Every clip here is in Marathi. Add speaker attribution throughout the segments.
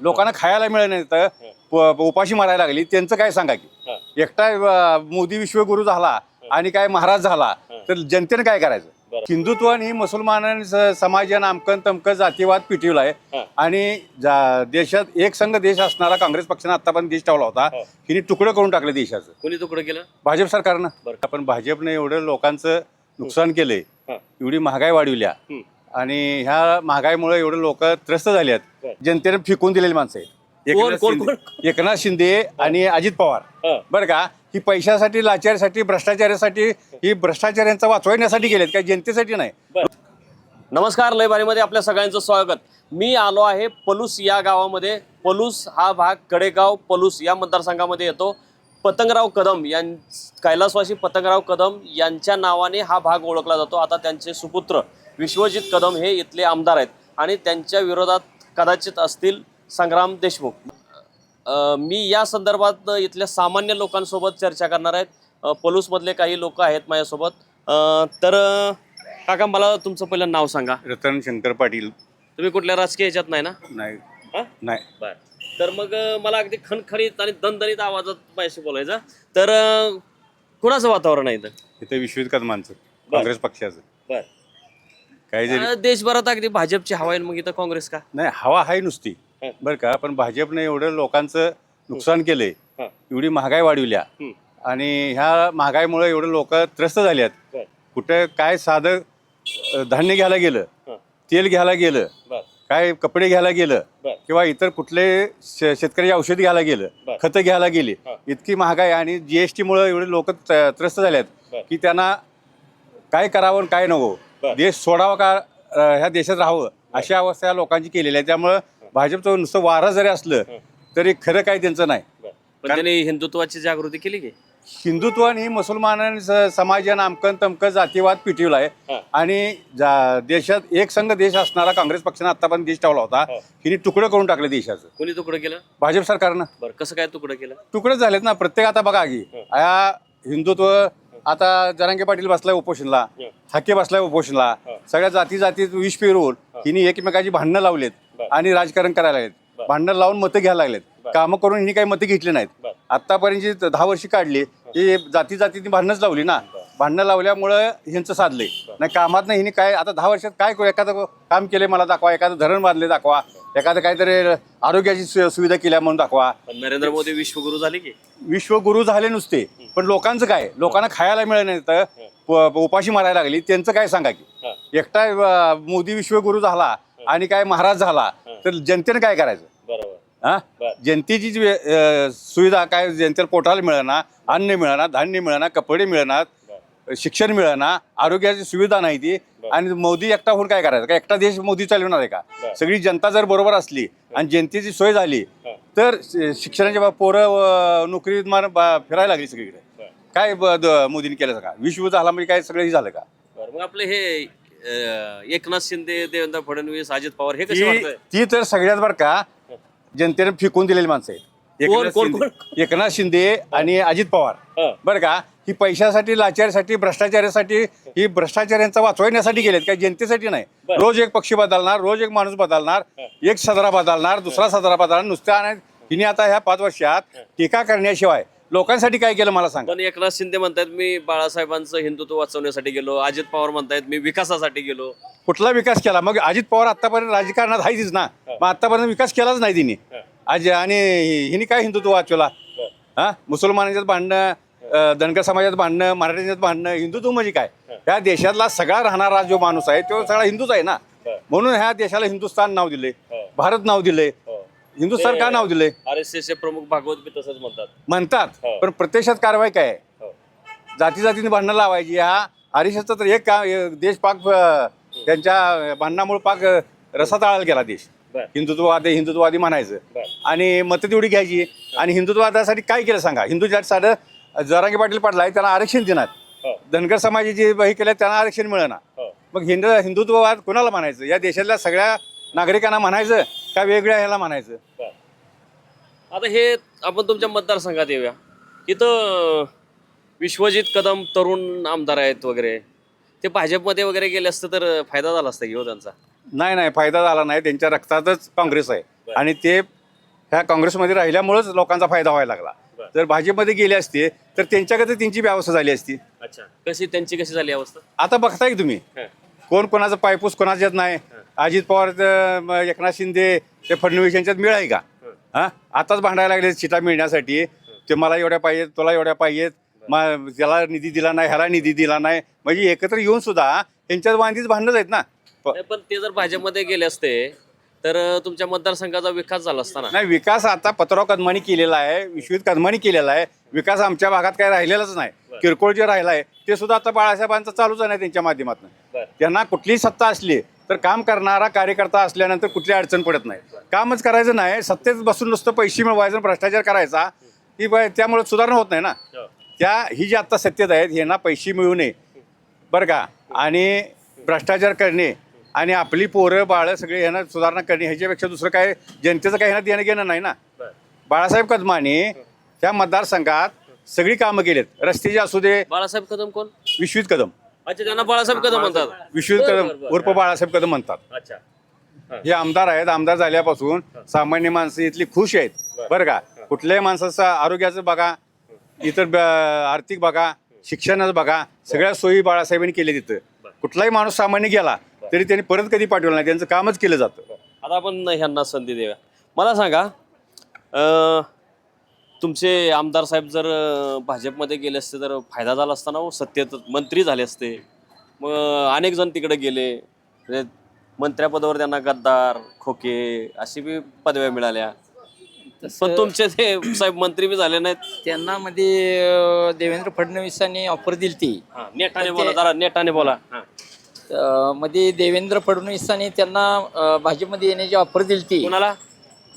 Speaker 1: लोकांना खायला मिळत नाही तर उपाशी मारायला लागली. त्यांचं काय सांगा की? एकटा मोदी विश्वगुरु झाला आणि काय महाराज झाला तर जनतेने काय करायचं? हिंदुत्व आणि मुसलमान समाजानं अमकन तमकन जातीवाद पिटिवलाय आणि जा- देशात एक संघ देश असणारा काँग्रेस पक्षानं आतापर्यंत देश ठेवला होता. हिने तुकडं करून टाकलं देशाचं.
Speaker 2: कोणी तुकडं केलं?
Speaker 1: भाजप सरकारनं. आपण भाजपने एवढं लोकांचं नुकसान केलंय. एवढी महागाई वाढविल्या. आणि ह्या महागाईमुळे एवढे लोक त्रस्त झाले आहेत. जनतेने फेकून दिलेली माणसं आहेत. एकनाथ
Speaker 2: कोण-
Speaker 1: शिंदे- एकनाथ शिंदे आणि अजित पवार. बरं का? ही पैशासाठी लाचारीसाठी भ्रष्टाचारासाठी ही भ्रष्टाचारांचा वाचवण्यासाठी गेलेत काही जनतेसाठी नाही.
Speaker 2: नमस्कार लयबारीमध्ये आपल्या सगळ्यांचं स्वागत. मी आलो आहे पलूस या गावामध्ये. पलूस हा भाग कडेगाव पलूस या मतदारसंघामध्ये येतो. पतंगराव कदम यां कैलासवासी पतंगराव कदम यांच्या नावाने हा भाग ओळखला जातो. आता त्यांचे सुपुत्र विश्वजित कदम हे इथले आमदार आहेत. आणि त्यांच्या विरोधात कदाचित असतील संग्राम देशमुख. मी या संदर्भात इथल्या सामान्य लोकांसोबत चर्चा करणार आहेत पलूसमधले काही लोक आहेत माझ्यासोबत. तर काका मला तुमचं पहिलं नाव सांगा.
Speaker 1: रतन शंकर पाटील.
Speaker 2: तुम्ही कुठल्या राजकीय ह्याच्यात नाही ना?
Speaker 1: नाही? नाही.
Speaker 2: बर. तर मग मला अगदी खणखणीत आणि दणदणीत आवाजात माझ्याशी बोलायचं तर कुणाचं वातावरण आहे इथं?
Speaker 1: इथे विश्वजित कदमांचं काँग्रेस पक्षाचं.
Speaker 2: बर.
Speaker 1: काही जरी
Speaker 2: अ, देशभरात अगदी भाजपची हवा आहे मग इथं काँग्रेस का
Speaker 1: नाही हवा आहे नुसती
Speaker 2: हं.
Speaker 1: बरं का पण भाजपने एवढं लोकांचं नुकसान केलंय
Speaker 2: हं.
Speaker 1: एवढी महागाई वाढविल्या
Speaker 2: हं.
Speaker 1: आणि ह्या महागाईमुळे एवढे लोक त्रस्त झाले आहेत कुठं काय साधं अ, धान्य घ्यायला गेलं
Speaker 2: हं.
Speaker 1: तेल घ्यायला गेलं
Speaker 2: बर
Speaker 1: काय कपडे घ्यायला गेलं
Speaker 2: बर.
Speaker 1: किंवा इतर कुठले शे- शेतकरी औषध घ्यायला गेलं
Speaker 2: बर.
Speaker 1: खतं घ्यायला गेली
Speaker 2: हं.
Speaker 1: इतकी महागाई आणि जीएसटी मुळे एवढे लोक त्रस्त झाले
Speaker 2: बर.
Speaker 1: आहेत की त्यांना काय करावं आणि काय नको. देश सोडावा का अ, ह्या देशात राहावं अशी अवस्था या लोकांची केलेली आहे. त्यामुळं भाजपचं नुसतं वारं जरी असलं तरी खरं काही त्यांचं नाही.
Speaker 2: पण त्यांनी हिंदुत्वाची जागृती केली की?
Speaker 1: हिंदुत्व आणि मुसलमान स- समाजानं अमकन तमकन जातीवाद पिटिवलाय
Speaker 2: हं.
Speaker 1: आणि जा- देशात एक संघ देश असणारा काँग्रेस पक्षानं आतापर्यंत देश ठेवला होता.
Speaker 2: हं.
Speaker 1: हिने तुकडं करून टाकलं देशाचं.
Speaker 2: कोणी तुकडं केलं?
Speaker 1: भाजप सरकारनं.
Speaker 2: बरं कसं काय तुकडं केलं?
Speaker 1: तुकडे झालेत ना प्रत्येक आता बघा की या हिंदुत्व आता जरांगे पाटील बसलाय उपोषणला
Speaker 2: हं.
Speaker 1: हाके बसलाय उपोषणला. सगळ्या जाती जातीत विष फिरवून हिने एकमेकाची भांडणं लावलेत. आणि राजकारण करायला लागलेत. भांडणं लावून मतं घ्यायला लागलेत. कामं करून हिने काही मतं घेतली नाहीत. आतापर्यंत जी दहा वर्षी काढली ही जाती जातीने भांडणंच लावली ना. भांडणं लावल्यामुळं ह्यांचं साधले नाही कामात नाही हिने काय आता दहा वर्षात काय करू? एखादं काम केले मला दाखवा एखादं धरण बांधले दाखवा एखादं काहीतरी आरोग्याची सु- सुविधा केल्या म्हणून दाखवा.
Speaker 2: पण नरेंद्र मोदी विश्वगुरु झाले की?
Speaker 1: विश्वगुरु झाले नुसते. पण लोकांचं काय? लोकांना खायला मिळत नाही तर प- उपाशी मारायला लागली. त्यांचं काय सांगा की? एकटा अं, मोदी विश्वगुरु झाला आणि काय महाराज झाला तर जनतेने काय करायचं?
Speaker 2: बरोबर.
Speaker 1: हा?
Speaker 2: बर.
Speaker 1: जनतेची जी अं, सुविधा काय जनतेला पोटाला मिळणार अन्न मिळणार धान्य मिळणार कपडे मिळणार शिक्षण मिळणार आरोग्याची सुविधा नाही ती. आणि मोदी एकटा होऊन काय करायचं? का एकटा देश मोदी चालवणार आहे का? सगळी जनता जर बरोबर असली आणि जनतेची सोय झाली तर शि- शिक्षणाच्या बा- पोरं अं, नोकरी मान- बा- फिरायला लागली सगळीकडे. काय ब- द- मोदीने केलं का? विश्व झाला म्हणजे काय सगळं हे झालं का?
Speaker 2: बरं मग आपले हे अ, एकनाथ शिंदे देवेंद्र फडणवीस अजित पवार हे कसे
Speaker 1: ती
Speaker 2: वाटतंय?
Speaker 1: ती तर सगळ्यात बरं का जनतेने फेकून दिलेली माणसं आहेत.
Speaker 2: कोण-
Speaker 1: एकनाथ
Speaker 2: कोण-
Speaker 1: शिंदे- एकनाथ शिंदे आणि अजित पवार.
Speaker 2: हं.
Speaker 1: बरं का ही पैशासाठी लाचारीसाठी भ्रष्टाचारासाठी ही भ्रष्टाचारांचा वाचवण्यासाठी गेलेत काही जनतेसाठी नाही.
Speaker 2: बरं.
Speaker 1: रोज एक पक्षी बदलणार रोज एक माणूस बदलणार एक सदरा बदलणार दुसरा सदरा बदलणार नुसत्या आणि हिने आता ह्या पाच वर्षात टीका करण्याशिवाय लोकांसाठी काय केलं मला सांगा.
Speaker 2: पण एकनाथ शिंदे म्हणतायत मी बाळासाहेबांचं हिंदुत्व वाचवण्यासाठी गेलो. अजित पवार म्हणतायत मी विकासासाठी गेलो.
Speaker 1: कुठला विकास केला? मग अजित पवार आतापर्यंत राजकारणात आहेच ना. मग आतापर्यंत विकास केलाच नाही तिने. आज आणि हिने काय हिंदुत्व वाचवला? हा. मुसलमानांच्यात भांडणं धनगर समाजात भांडणं मराठ्यांच्यात भांडणं हिंदुत्व म्हणजे काय? ह्या देशातला सगळा राहणारा जो माणूस आहे तो सगळा हिंदूच आहे ना. म्हणून ह्या देशाला हिंदुस्थान नाव दिले भारत नाव दिले हिंदुस्थान का नाव दिले
Speaker 2: आर एस एसचे प्रमुख भागवत बी तसंच म्हणतात
Speaker 1: म्हणतात
Speaker 2: हो.
Speaker 1: पण प्रत्यक्षात कारवाई काय आहे
Speaker 2: हो.
Speaker 1: जाती जातीने भांडणं लावायची हा आरिशाचं तर एक काम देश पाक अं, त्यांच्या भांडणामुळे पाक अं, रसा तळाला गेला देश
Speaker 2: बर.
Speaker 1: हिंदुत्ववादी हिंदुत्ववादी म्हणायचं
Speaker 2: बर.
Speaker 1: आणि मतं तेवढी घ्यायची आणि हिंदुत्ववादासाठी काय केलं सांगा हिंदूसाठी साधं जरांगी पाटील पाटला त्यांना आरक्षण देणार
Speaker 2: हो.
Speaker 1: धनगर समाजाची हे केलं त्यांना आरक्षण मिळणार
Speaker 2: हो.
Speaker 1: मग हिंदू हिंदुत्ववाद कोणाला म्हणायचं या देशातल्या सगळ्या नागरिकांना म्हणायचं का वेगळ्या ह्याला म्हणायचं?
Speaker 2: आता हे आपण तुमच्या मतदारसंघात येऊया. इथं विश्वजित कदम तरुण आमदार आहेत वगैरे. ते भाजपमध्ये वगैरे गेले असतं तर फायदा झाला असता घेऊ त्यांचा?
Speaker 1: नाही नाही फायदा झाला नाही. त्यांच्या रक्तातच काँग्रेस आहे. आणि ते ह्या काँग्रेसमध्ये राहिल्यामुळंच लोकांचा फायदा व्हायला लागला. जर भाजपमध्ये गेले असते तर त्यांच्याकडे त्यांची व्यवस्था झाली असती.
Speaker 2: अच्छा. कशी त्यांची कशी झाली अवस्था?
Speaker 1: आता बघताय की तुम्ही.
Speaker 2: हं.
Speaker 1: कोण कोणाचं पायपूस कोणाचं येत नाही. अजित पवार म- एकनाथ शिंदे ते फडणवीस यांच्यात मिळ आहे का? हा? आताच भांडायला लागले सीटा मिळण्यासाठी. ते मला एवढ्या पाहिजेत तुला एवढ्या पाहिजेत. मा- त्याला निधी दिला नाही ह्याला निधी दिला नाही. म्हणजे एकत्र येऊन सुद्धा यांच्यात वांधीच भांडणच आहेत ना. प-
Speaker 2: नाही, पण ते जर भाजपमध्ये गेले असते तर अं, तुमच्या मतदारसंघाचा विकास झाला असताना
Speaker 1: नाही विकास आता पत्राव कदमानी केलेला आहे विश्वित कदमानी केलेला आहे. विकास आमच्या भागात काही राहिलेलाच नाही. किरकोळ जे राहिला आहे ते सुद्धा आता बाळासाहेबांचं चालूच आहे त्यांच्या माध्यमातून. त्यांना कुठलीही सत्ता असली तर काम करणारा कार्यकर्ता असल्यानंतर कुठली अडचण पडत नाही. कामच करायचं नाही सत्तेत बसून नुसतं पैसे मिळवायचं भ्रष्टाचार करायचा ही त्यामुळे सुधारणा होत नाही ना. त्या ही जी आत्ता सत्तेत आहेत ह्यांना पैसे मिळू नये. बरं का? आणि भ्रष्टाचार करणे आणि आपली पोरं बाळं सगळे ह्यांना सुधारणा करणे ह्याच्यापेक्षा दुसरं काय जनतेचं काही ह्यांना देणं घेणं नाही ना. बाळासाहेब कदमाने त्या मतदारसंघात सगळी कामं केलेत. रस्त्याचे असू दे
Speaker 2: बाळासाहेब कदम कोण?
Speaker 1: विश्वित कदम.
Speaker 2: अच्छा त्यांना बाळासाहेब कदम म्हणतात.
Speaker 1: विश्वित
Speaker 2: बरं,
Speaker 1: कदम. उर्फ बाळासाहेब कदम म्हणतात.
Speaker 2: अच्छा.
Speaker 1: हे. आमदार आहेत आमदार झाल्यापासून सामान्य माणसं इथली खुश आहेत. बरं. का? कुठल्याही माणसाचं आरोग्याचं बघा इतर ब- आर्थिक बघा शिक्षणाचं बघा सगळ्या सोयी बाळासाहेबांनी केल्या तिथं. कुठलाही माणूस सामान्य गेला तरी त्यांनी परत कधी पाठवलं नाही. त्यांचं कामच केलं जातं.
Speaker 2: आता आपण ह्यांना संधी देऊया. मला सांगा अं, तुमचे आमदार साहेब जर भाजपमध्ये गेले असते तर फायदा झाला असता ना हो, सत्तेत मंत्री झाले असते. मग अनेक जण तिकडे गेले. म्हणजे मंत्र्यापदावर त्यांना गद्दार खोके अशी बी पदव्या मिळाल्या. पण तुमचे ते साहेब मंत्री बी झाले नाहीत.
Speaker 3: त्यांना मध्ये अं, देवेंद्र फडणवीसांनी ऑफर दिली ती.
Speaker 2: हा, नेटाने बोला जरा नेटाने बोला. हा.
Speaker 3: मध्ये देवेंद्र फडणवीसांनी त्यांना अं, भाजपमध्ये येण्याची ऑफर दिली ती.
Speaker 2: कोणाला?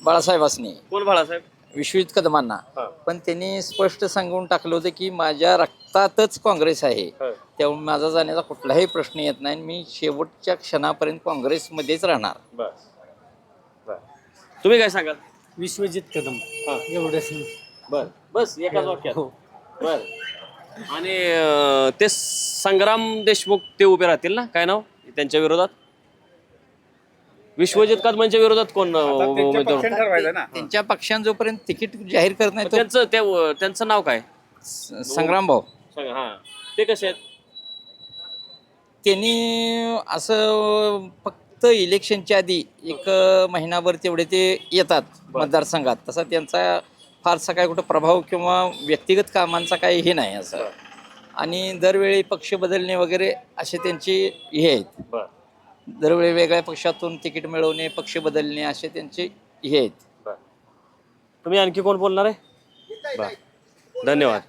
Speaker 3: बाळासाहेबांनी.
Speaker 2: कोण बाळासाहेब?
Speaker 3: विश्वित कदमांना.
Speaker 2: हा.
Speaker 3: पण त्यांनी स्पष्ट सांगून टाकलं होतं की माझ्या रक्तातच काँग्रेस आहे.
Speaker 2: हा.
Speaker 3: त्यामुळे माझा जाण्याचा कुठलाही प्रश्न येत नाही आणि मी शेवटच्या क्षणापर्यंत काँग्रेसमध्येच राहणार.
Speaker 2: तुम्ही काय सांगाल?
Speaker 4: विश्वजित कदम.
Speaker 2: हा.
Speaker 4: एवढंच
Speaker 2: बर बस. एकाच वाक्यात.
Speaker 4: हो.
Speaker 2: बर आणि ते संग्राम देशमुख ते उभे राहतील ना? काय नाव? त्यांच्या विरोधात? विश्वजित कदमांच्या विरोधात कोण उमेदवार?
Speaker 1: पक्षाने ठरवायचं ना.
Speaker 3: त्यांच्या पक्षानं जोपर्यंत तिकीट जाहीर करत नाही तो
Speaker 2: त्यांचं त्यांचं नाव काय?
Speaker 3: संग्राम भाऊ.
Speaker 2: सांगा हा. ते कसे आहेत?
Speaker 3: त्यांनी असं फक्त इलेक्शनच्या आधी एक महिनाभर तेवढे ते येतात मतदारसंघात. तसा त्यांचा फारसा काय कुठं प्रभाव किंवा व्यक्तिगत कामांचा काही हे नाही असं. आणि दरवेळी पक्ष बदलणे वगैरे असे त्यांचे हे आहेत.
Speaker 2: बर.
Speaker 3: दरवेळी वेगळ्या पक्षातून तिकीट मिळवणे पक्ष बदलणे असे त्यांचे हे आहेत.
Speaker 2: बर तुम्ही आणखी कोण बोलणार आहे? बर. धन्यवाद.